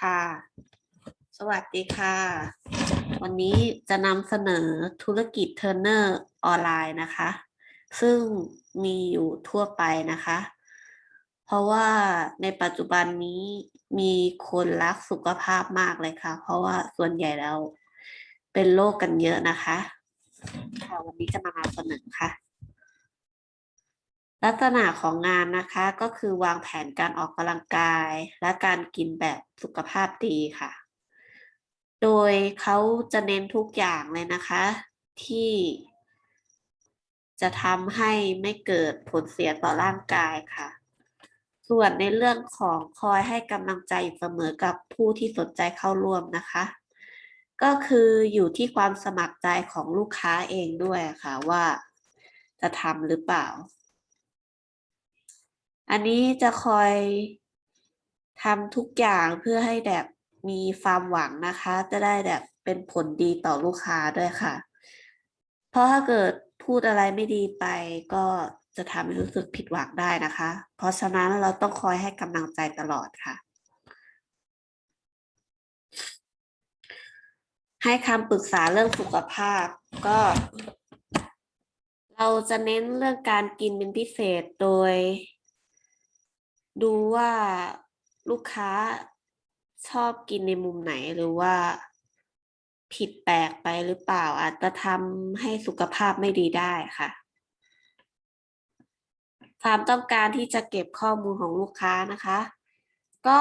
ค่ะ สวัสดีค่ะ วันนี้จะนำเสนอธุรกิจเทอรนเนอร์ออนไลน์นะคะ ซึ่งมีอยู่ทั่วไปนะคะ เพราะว่าในปัจจุบันนี้มีคนรักสุขภาพมากเลยค่ะ เพราะว่าส่วนใหญ่แล้วเป็นโรคกันเยอะนะคะ ค่ะวันนี้จะมานำเสนอค่ะ ลักษณะของงานนะคะก็คือวางแผนการออกกำลังกาย และการกินแบบสุขภาพดีค่ะ โดยเขาจะเน้นทุกอย่างเลยนะคะ ที่จะทำให้ไม่เกิดผลเสียต่อร่างกายค่ะ ส่วนในเรื่องของคอยให้กำลังใจเสมอกับผู้ที่สนใจเข้าร่วมนะคะ ก็คืออยู่ที่ความสมัครใจของลูกค้าเองด้วยค่ะว่าจะทำหรือเปล่า อันนี้จะคอยทำทุกอย่างเพื่อให้แบบมีความหวังนะคะ จะได้แบบเป็นผลดีต่อลูกค้าด้วยค่ะ เพราะถ้าเกิดพูดอะไรไม่ดีไปก็จะทำให้รู้สึกผิดหวังได้นะคะ เพราะฉะนั้นเราต้องคอยให้กำลังใจตลอดค่ะ ให้คำปรึกษาเรื่องสุขภาพก็ เราจะเน้นเรื่องการกินเป็นพิเศษโดย ดูว่าลูกค้าชอบกินในมุมไหนหรือว่าผิดแปลกไปหรือเปล่า อาจจะทำให้สุขภาพไม่ดีได้ค่ะความต้องการที่จะเก็บข้อมูลของลูกค้านะคะ ก็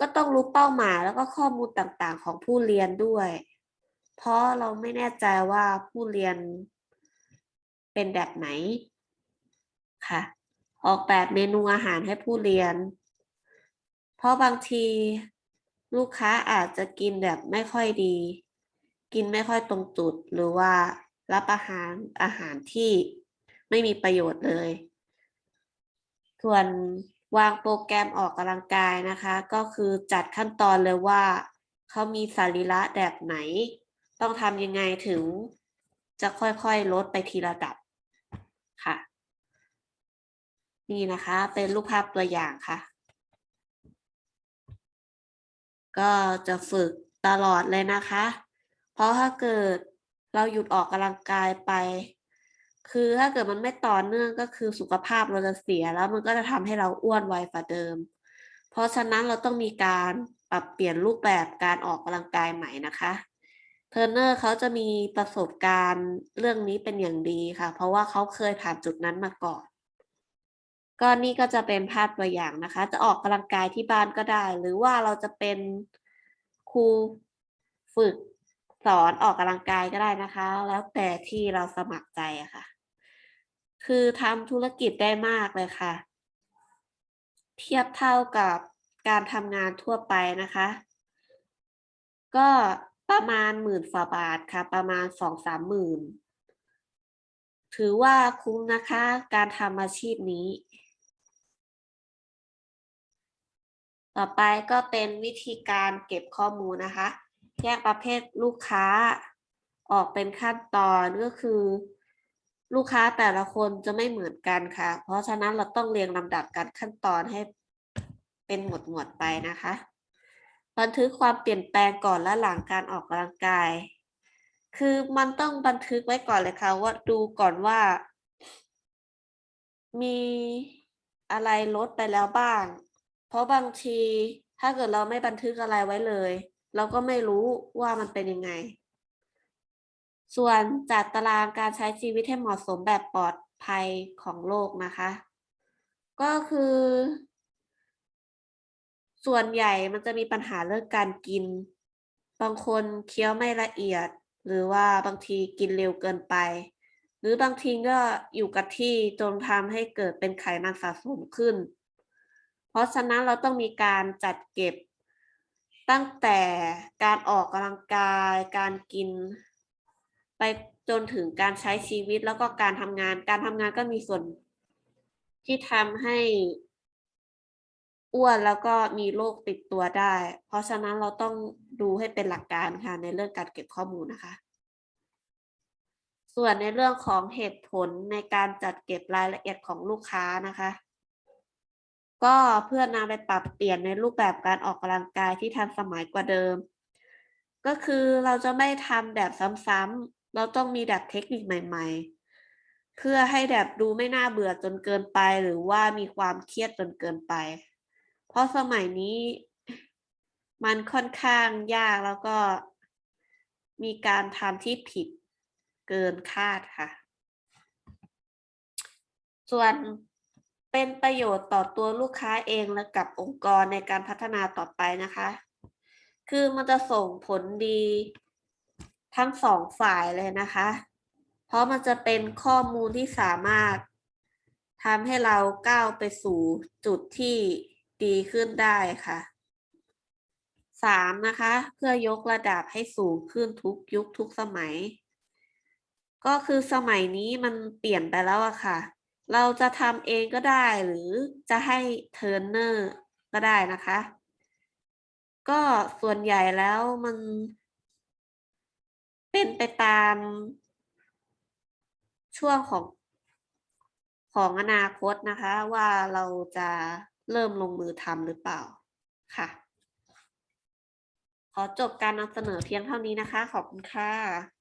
ก็ต้องรู้เป้าหมายแล้วก็ข้อมูลต่างๆ ของผู้เรียนด้วย เพราะเราไม่แน่ใจว่าผู้เรียนเป็นแบบไหนค่ะ ออกแบบเมนูอาหารให้ผู้เรียน เพราะบางทีลูกค้าอาจจะกินแบบไม่ค่อยดี กินไม่ค่อยตรงจุดหรือว่ารับอาหารอาหารที่ไม่มีประโยชน์เลย ส่วนวางโปรแกรมออกกำลังกายนะคะ ก็คือจัดขั้นตอนเลยว่า เขามีสรีระแบบไหน ต้องทำยังไงถึงจะค่อยๆ ลดไปทีละดับค่ะ นี่นะคะ เป็นรูปภาพตัวอย่างค่ะ ก็จะฝึกตลอดเลยนะคะ เพราะถ้าเกิดเราหยุดออกกำลังกายไป คือถ้าเกิดมันไม่ต่อเนื่องก็คือสุขภาพเราจะเสียแล้วมันก็จะทำให้เราอ้วนไวกว่าเดิม เพราะฉะนั้นเราต้องมีการปรับเปลี่ยนรูปแบบการออกกำลังกายใหม่นะคะเทรนเนอร์เขาจะมีประสบการณ์เรื่องนี้เป็นอย่างดีค่ะ เพราะว่าเขาเคยผ่านจุดนั้นมาก่อน ก็นี่ก็จะเป็นภาพตัวอย่างนะคะ จะออกกำลังกายที่บ้านก็ได้ หรือว่าเราจะเป็นครูฝึกสอนออกกำลังกายก็ได้นะคะ แล้วแต่ที่เราสมัครใจอะค่ะ คือทำธุรกิจได้มากเลยค่ะ เทียบเท่ากับการทำงานทั่วไปนะคะ ก็ประมาณหมื่นฝ่าบาทค่ะ ประมาณสองสามหมื่นถือว่าคุ้มนะคะ การทำอาชีพนี้ ต่อไปก็เป็นวิธีการเก็บข้อมูลนะคะ แยกประเภทลูกค้าออกเป็นขั้นตอนก็คือ ลูกค้าแต่ละคนจะไม่เหมือนกันค่ะ เพราะฉะนั้นเราต้องเรียงลำดับการขั้นตอนให้เป็นหมวดหมวดไปนะคะ บันทึกความเปลี่ยนแปลงก่อนและหลังการออกกำลังกาย คือมันต้องบันทึกไว้ก่อนเลยค่ะว่าดูก่อนว่า มีอะไรลดไปแล้วบ้าง ราะบางทีถ้าเกิดเราไม่บันทึกอะไรไว้เลย เราก็ไม่รู้ว่ามันเป็นยังไง ส่วนจัดตารางการใช้ชีวิตให้เหมาะสมแบบปลอดภัยของโลกนะคะ ก็คือ ส่วนใหญ่มันจะมีปัญหาเรื่องการกิน บางคนเคี้ยวไม่ละเอียด หรือว่าบางทีกินเร็วเกินไป หรือบางทีก็อยู่กับที่จนทำให้เกิดเป็นไขมันสะสมขึ้น ราะฉะนั้นเราต้องมีการจัดเก็บตั้งแต่การออกกำลังกาย การกิน ไปจนถึงการใช้ชีวิตแล้วก็การทำงาน การทำงานก็มีส่วนที่ทำให้อ้วนแล้วก็มีโรคติดตัวได้ เพราะฉะนั้นเราต้องดูให้เป็นหลักการค่ะในเรื่องการเก็บข้อมูลนะคะ ส่วนในเรื่องของเหตุผลในการจัดเก็บรายละเอียดของลูกค้านะคะ ก็เพื่อนำไปปรับเปลี่ยนในรูปแบบการออกกำลังกายที่ทันสมัยกว่าเดิม ก็คือเราจะไม่ทำแบบซ้ำๆเราต้องมีแบบเทคนิคใหม่ ๆ เพื่อให้แบบดูไม่น่าเบื่อจนเกินไป หรือว่ามีความเครียดจนเกินไป เพราะสมัยนี้มันค่อนข้างยากแล้วก็มีการทำที่ผิดเกินคาดค่ะ ส่วน เป็นประโยชน์ต่อตัวลูกค้าเองและกับองค์กรในการพัฒนาต่อไปนะคะ คือมันจะส่งผลดีทั้งสองฝ่ายเลยนะคะ เพราะมันจะเป็นข้อมูลที่สามารถทำให้เราก้าวไปสู่จุดที่ดีขึ้นได้ค่ะสามนะคะ เพื่อยกระดับให้สูงขึ้นทุกยุคทุกสมัย ก็คือสมัยนี้มันเปลี่ยนไปแล้วอะค่ะ เราจะทำเองก็ได้หรือจะให้เทรนเนอร์ก็ได้นะคะ ก็ส่วนใหญ่แล้วมัน เป็นไปตาม ช่วงของของอนาคตนะคะ ว่าเราจะเริ่มลงมือทำหรือเปล่าค่ะ ขอจบการนำเสนอเพียงเท่านี้นะคะ ขอบคุณค่ะ